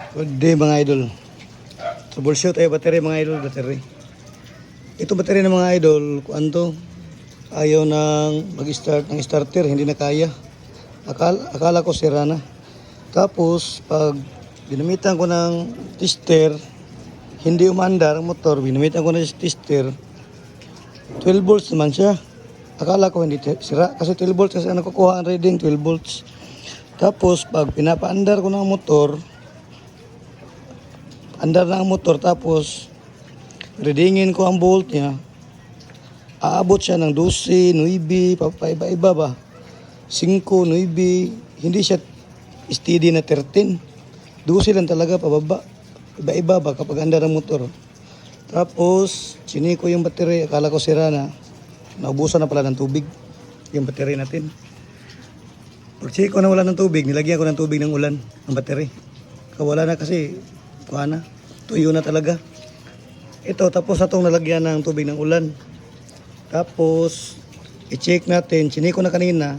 Good day mga idol. Troubleshoot tayo battery mga idol, battery. Ito battery ng mga idol, kuan to, ayaw nang mag-start ng starter, hindi na kaya. Akala, akala ko sira na. Tapos, pag binamitan ko ng tester, hindi umandar ang motor, binamitan ko ng tester, 12 volts naman siya. Akala ko hindi sira kasi 12 volts kasi nakukuha ang reading 12 volts. Tapos pag pinapaandar ko ng motor, andar na ang motor tapos readingin ko ang volt niya. Aabot siya ng 12, 9, papaiba-iba ba? 5, 9, hindi siya steady na 13. 12 lang talaga pababa. Iba-iba ba kapag andar ang motor. Tapos, siniko yung battery. Akala ko sira na. Naubusan na pala ng tubig. Yung battery natin. Pag ko na wala ng tubig, nilagyan ko ng tubig ng ulan ang battery. Kawala na kasi, kuha na. Tuyo na talaga. Ito, tapos na itong nalagyan ng tubig ng ulan. Tapos, i-check natin. Siniko na kanina.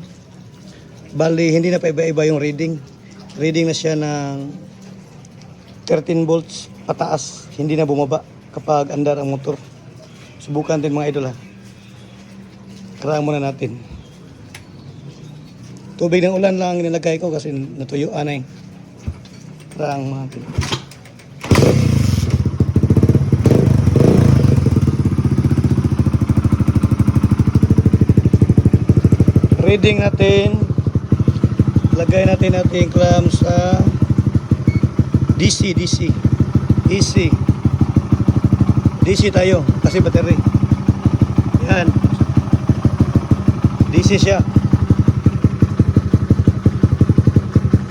Bali, hindi na pa iba-iba yung reading. Reading na siya ng 13 volts pataas. Hindi na bumaba kapag andar ang motor. Subukan din mga idol ha. Karaan muna natin. Tubig ng ulan lang ang nilagay ko kasi natuyuan na eh. Karaan muna natin. Reading natin. Lagay natin natin clamp sa DC, DC. AC. DC tayo kasi battery. Yan. DC siya.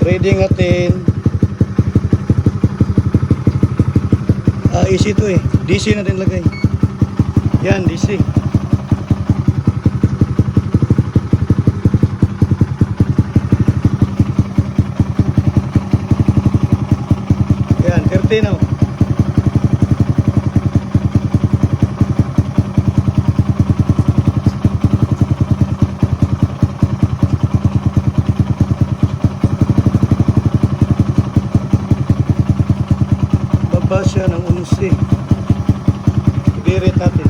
Reading natin. Ah, AC to eh. DC natin lagay. Yan, DC. Yan, 13 na. oh. Baba siya ng 11. Ibirit natin.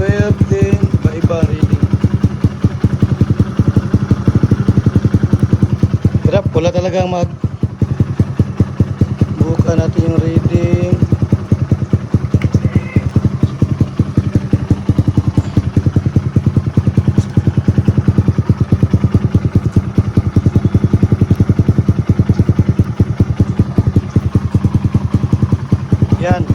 12 din, iba-iba reading. Wala talagang mag buka natin yung reading. Yan.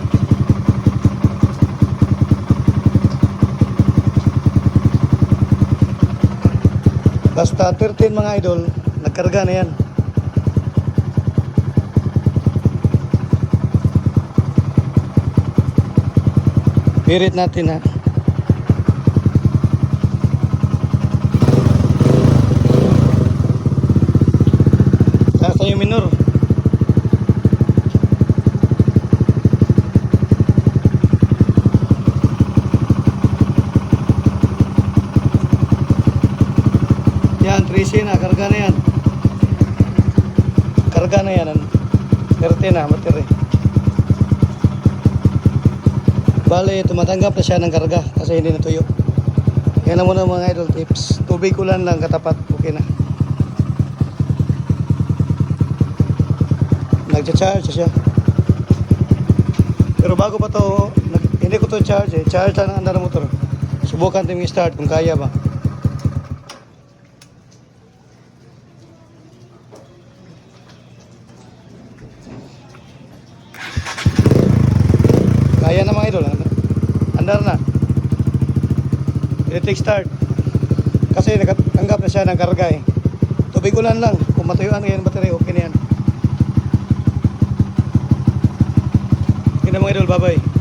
Basta 13 mga idol, nagkarga na yan. Pirit natin ha. Taas yung minor. Yan, 13 na, karga na yan. Karga na yan. 30 na, matiri. Bale, tumatanggap na siya ng karga kasi hindi natuyo. Yan na muna mga idol tips. Tubig ulan lang katapat, okay na. Nagcha-charge siya. Pero bago pa to, hindi ko to charge eh. Charge lang ang andar motor. Subukan din start kung kaya ba. Kaya na mga idol. Andar na. Electric start. Kasi nakatanggap na siya ng karga eh. Tubig ulan lang. Kung matuyuan na yan yung battery, okay na yan. Okay na mga idol. Bye-bye.